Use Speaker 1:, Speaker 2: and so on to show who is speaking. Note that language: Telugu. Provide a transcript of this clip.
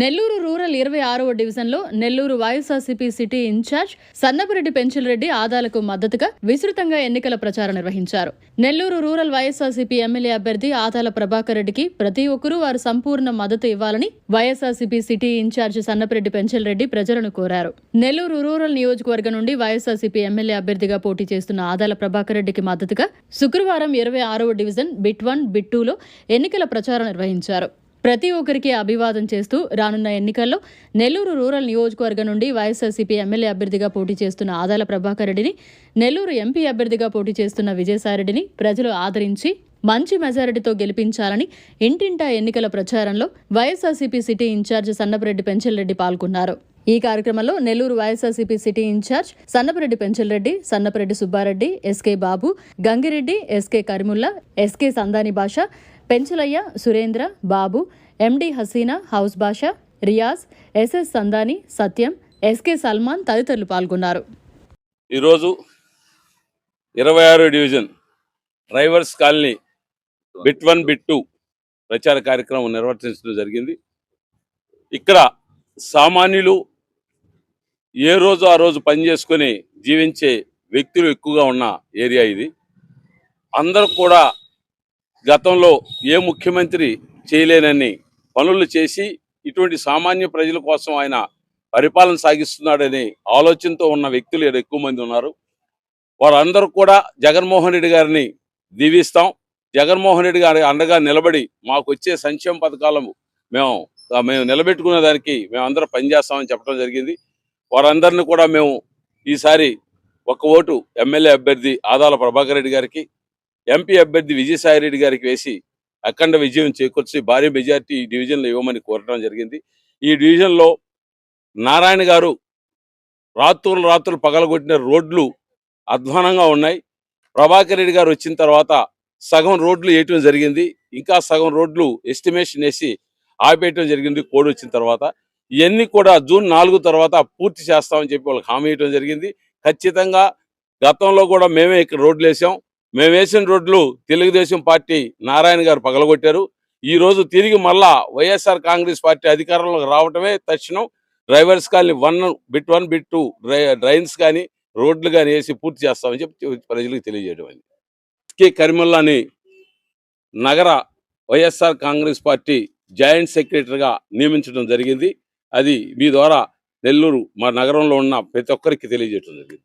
Speaker 1: నెల్లూరు రూరల్ ఇరవై ఆరవ డివిజన్లో Nellore YSRCP city incharge Sannapareddy Penchilareddy ఆదాలకు మద్దతుగా విస్తృతంగా ఎన్నికల ప్రచారం నిర్వహించారు. నెల్లూరు రూరల్ వైఎస్ఆర్సీపీ ఎమ్మెల్యే అభ్యర్థి ఆదాల ప్రభాకర్ రెడ్డికి ప్రతి ఒక్కరూ వారు సంపూర్ణ మద్దతు ఇవ్వాలని YSRCP city incharge Sannapareddy Penchilareddy ప్రజలను కోరారు. నెల్లూరు రూరల్ నియోజకవర్గం నుండి వైఎస్ఆర్సీపీ ఎమ్మెల్యే అభ్యర్థిగా పోటీ చేస్తున్న ఆదాల ప్రభాకర్ రెడ్డికి మద్దతుగా శుక్రవారం ఇరవై ఆరవ డివిజన్ బిట్ వన్ బిట్ టూలో ఎన్నికల ప్రచారం నిర్వహించారు. ప్రతి ఒక్కరికి అభివాదం చేస్తూ రానున్న ఎన్నికల్లో నెల్లూరు రూరల్ నియోజకవర్గం నుండి వైఎస్ఆర్సీపీ ఎమ్మెల్యే అభ్యర్థిగా పోటీ చేస్తున్న ఆదాల ప్రభాకర్ రెడ్డిని నెల్లూరు ఎంపీ అభ్యర్థిగా పోటీ చేస్తున్న విజయసాయిరెడ్డిని ప్రజలు ఆదరించి మంచి మెజారిటీతో గెలిపించాలని ఇంటింటా ఎన్నికల ప్రచారంలో YSRCP city incharge Sannapareddy Penchalreddy పాల్గొన్నారు. ఈ కార్యక్రమంలో Nellore YSRCP city incharge Sannapareddy Penchalreddy Sannapareddy Subbareddy SK Babu Gangireddy SK Karimulla SK Sandani Basha Penchalaiah Surendra Babu MD Haseena house Basha Riyaz SS Sandani Satyam SK Salman తదితరులు పాల్గొన్నారు.
Speaker 2: ఈరోజు ఇరవై ఆరో division drivers colony bit one bit two ప్రచార కార్యక్రమం నిర్వర్తించడం జరిగింది. ఇక్కడ సామాన్యులు ఏ రోజు ఆ రోజు పని చేసుకొని జీవించే వ్యక్తులు ఎక్కువగా ఉన్న ఏరియా ఇది. అందరూ కూడా గతంలో ఏ ముఖ్యమంత్రి చేయలేనని పనులు చేసి ఇటువంటి సామాన్య ప్రజల కోసం ఆయన పరిపాలన సాగిస్తున్నాడనే ఆలోచనతో ఉన్న వ్యక్తులు ఇక్కడ ఎక్కువ మంది ఉన్నారు. వారందరూ కూడా జగన్మోహన్ రెడ్డి గారిని దీవిస్తాం. జగన్మోహన్ రెడ్డి గారి అండగా నిలబడి మాకు వచ్చే సంక్షేమ పథకాలను మేము మేము నిలబెట్టుకునే దానికి మేము అందరం పనిచేస్తామని చెప్పడం జరిగింది. వారందరిని కూడా మేము ఈసారి ఒక ఓటు ఎమ్మెల్యే అభ్యర్థి ఆదాల ప్రభాకర్ రెడ్డి గారికి ఎంపీ అభ్యర్థి విజయసాయి రెడ్డి గారికి వేసి అఖండ విజయం చేకూర్చి భారీ మెజార్టీ ఈ డివిజన్లో ఇవ్వమని కోరడం జరిగింది. ఈ డివిజన్లో నారాయణ గారు రాత్రులు రాత్రులు పగలగొట్టిన రోడ్లు అధ్వానంగా ఉన్నాయి. ప్రభాకర్ రెడ్డి గారు వచ్చిన తర్వాత సగం రోడ్లు వేయటం జరిగింది. ఇంకా సగం రోడ్లు ఎస్టిమేషన్ వేసి ఆపేయటం జరిగింది కోడ్ వచ్చిన తర్వాత. ఇవన్నీ కూడా జూన్ నాలుగు తర్వాత పూర్తి చేస్తామని చెప్పి వాళ్ళకి హామీ ఇవ్వడం జరిగింది. ఖచ్చితంగా గతంలో కూడా మేమే ఇక్కడ రోడ్లు వేసాం. మేము వేసిన రోడ్లు తెలుగుదేశం పార్టీ నారాయణ గారు పగలగొట్టారు. ఈరోజు తిరిగి మళ్ళా వైఎస్ఆర్ కాంగ్రెస్ పార్టీ అధికారంలోకి రావటమే తక్షణం drivers colony one bit one bit two drains కానీ రోడ్లు కానీ వేసి పూర్తి చేస్తామని చెప్పి ప్రజలకు తెలియజేయడం అయింది కె. కరిమల్లాని నగర వైఎస్ఆర్ కాంగ్రెస్ పార్టీ జాయింట్ సెక్రటరీగా నియమించడం జరిగింది. అది మీ ద్వారా నెల్లూరు మా నగరంలో ఉన్న ప్రతి ఒక్కరికి తెలియజేయడం జరిగింది.